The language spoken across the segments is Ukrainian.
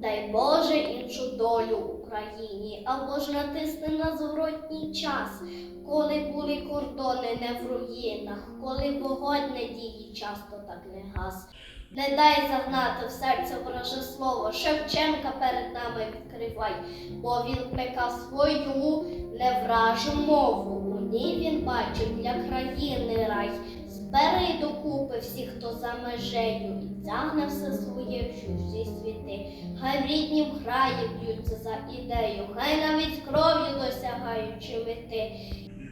Дай Боже іншу долю Україні, або ж натисни на зворотній час, коли були кордони не в руїнах, коли вогонь надії часто так не гас. Не дай загнати в серце вороже слово, Шевченка перед нами відкривай, бо він плекав свою невражу мову. У ній він бачив для країни рай. Збери докупи всіх, хто за межею, і тягне все своє в чужі світи. Хай в ріднім краї б'ються за ідею, хай навіть кров'ю досягаючи мети.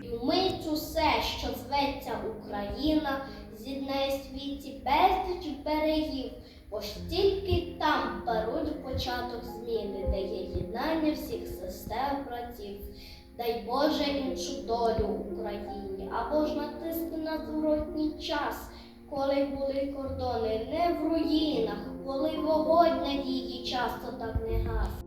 І вмить усе, що зветься Україна, з'єднає світі безліч берегів, бо тільки там беруть початок зміни, де є єднання всіх сестер братів. Дай Боже іншу долю Україні, або ж натисни на зворотній час, коли були кордони не в руїнах, коли вогонь надії часто так не гас.